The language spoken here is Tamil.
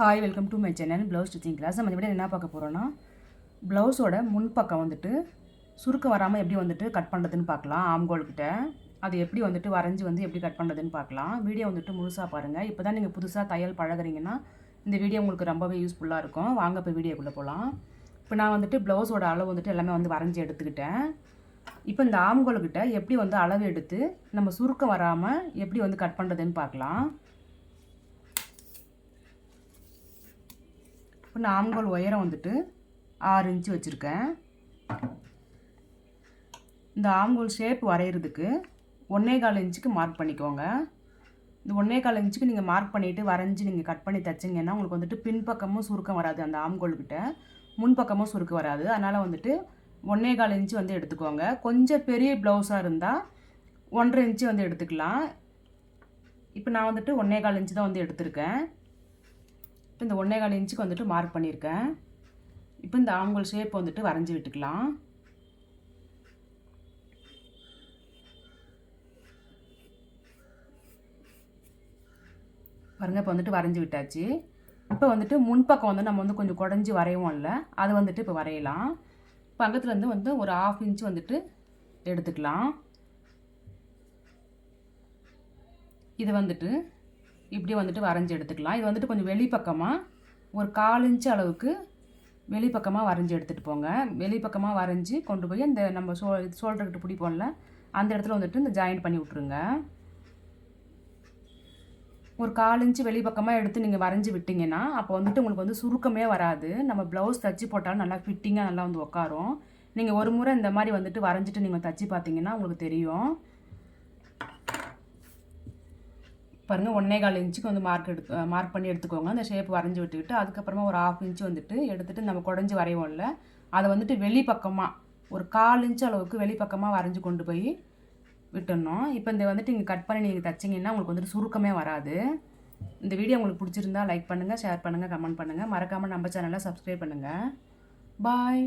Hi welcome to my channel blouse stitching class நம்ம இந்த விட என்ன பார்க்க போகிறோன்னா ப்ளவுஸோட முன்பக்கம் வந்துட்டு சுருக்கம் வராமல் எப்படி வந்துட்டு கட் பண்ணுறதுன்னு பார்க்கலாம். ஆம்கோல்கிட்ட அது எப்படி வந்துட்டு வரைஞ்சி வந்து எப்படி கட் பண்ணுறதுன்னு பார்க்கலாம். வீடியோ வந்துட்டு முழுசாக பாருங்கள் இப்போ தான் நீங்கள் புதுசாக தையல் பழகுறீங்கன்னா இந்த வீடியோ உங்களுக்கு ரொம்பவே யூஸ்ஃபுல்லாக இருக்கும். வாங்க இப்போ வீடியோக்குள்ளே போகலாம் இப்போ நான் வந்துட்டு ப்ளவுஸோட அளவு வந்துட்டு எல்லாமே வந்து வரைஞ்சி எடுத்துக்கிட்டேன். இப்போ இந்த ஆம்கோல்கிட்ட எப்படி வந்து அளவு எடுத்து நம்ம சுருக்கம் வராமல் எப்படி வந்து கட் பண்ணுறதுன்னு பார்க்கலாம். இப்போ நான் ஆம்கோல் உயரம் வந்துட்டு ஆறு இன்ச்சு வச்சுருக்கேன். இந்த ஆம்கோல் ஷேப் வரைகிறதுக்கு ஒன்றே கால் இன்ச்சுக்கு மார்க் பண்ணிக்கோங்க. இந்த ஒன்றே கால் இன்ச்சுக்கு நீங்கள் மார்க் பண்ணிவிட்டு வரைஞ்சி நீங்கள் கட் பண்ணி தைச்சிங்கன்னா உங்களுக்கு வந்துட்டு பின்பக்கமும் சுருக்கம் வராது அந்த ஆம்கோல்கிட்ட முன்பக்கமும் சுருக்கம் வராது. அதனால் வந்துட்டு ஒன்றே கால் இன்ச்சு வந்து எடுத்துக்கோங்க. கொஞ்சம் பெரிய ப்ளவுஸாக இருந்தால் ஒன்றரை இன்ச்சு வந்து எடுத்துக்கலாம். இப்போ நான் வந்துட்டு ஒன்றே கால் இன்ச்சு தான் வந்து எடுத்திருக்கேன். இப்போ இந்த ஒன்றே கால் இன்ச்சுக்கு வந்துட்டு மார்க் பண்ணியிருக்கேன். இப்போ இந்த ஆம்கோல் ஷேப் வந்துட்டு வரைஞ்சி விட்டுக்கலாம். பாருங்கள் இப்போ வந்துட்டு வரைஞ்சி விட்டாச்சு. இப்போ வந்துட்டு முன்பக்கம் வந்து நம்ம வந்து கொஞ்சம் குடஞ்சி வரைவோம்ல அது வந்துட்டு இப்போ வரையலாம். பக்கத்துலேருந்து வந்து ஒரு ஆஃப் இன்ச் வந்துட்டு எடுத்துக்கலாம். இது வந்துட்டு இப்படி வந்துட்டு வரைஞ்சி எடுத்துக்கலாம். இது வந்துட்டு கொஞ்சம் வெளிப்பக்கமாக ஒரு கால் இன்ச்சு அளவுக்கு வெளிப்பக்கமாக வரைஞ்சி எடுத்துகிட்டு போங்க. வெளிப்பக்கமாக வரைஞ்சி கொண்டு போய் இந்த நம்ம சோ ஷோல்டர்கிட்ட பிடிப்போம்ல அந்த இடத்துல வந்துட்டு இந்த ஜாயின் பண்ணி விட்ருங்க ஒரு கால் இன்ச்சு வெளிப்பக்கமாக எடுத்து நீங்கள் வரைஞ்சி விட்டிங்கன்னா அப்போ வந்துட்டு உங்களுக்கு வந்து சுருக்கமே வராது. நம்ம ப்ளவுஸ் தச்சு போட்டாலும் நல்லா ஃபிட்டிங்காக நல்லா வந்து உட்காரும் நீங்கள் ஒரு முறை இந்த மாதிரி வந்துட்டு வரைஞ்சிட்டு நீங்கள் தச்சு பார்த்தீங்கன்னா உங்களுக்கு தெரியும். பாருங்கள் ஒன்றே கால் இன்ச்சுக்கு வந்து மார்க் எடுத்து மார்க் பண்ணி எடுத்துக்கோங்க. அந்த ஷேப் வரைஞ்சி விட்டுக்கிட்டு அதுக்கப்புறமா ஒரு ஆஃப் இன்ச்சு வந்துட்டு எடுத்துகிட்டு நம்ம குடஞ்சி வரைவோம்ல அதை வந்துட்டு வெளிப்பக்கமாக ஒரு கால் இன்ச்சு அளவுக்கு வெளிப்பக்கமாக வரைஞ்சி கொண்டு போய் விட்டுடணும். இப்போ இந்த வந்துட்டு நீங்கள் கட் பண்ணி நீங்கள் தைச்சிங்கன்னா உங்களுக்கு வந்துட்டு சுருக்கமே வராது. இந்த வீடியோ உங்களுக்கு பிடிச்சிருந்தா லைக் பண்ணுங்கள் ஷேர் பண்ணுங்கள் கமெண்ட் பண்ணுங்கள் மறக்காமல் நம்ம சேனலை சப்ஸ்கிரைப் பண்ணுங்கள் பாய்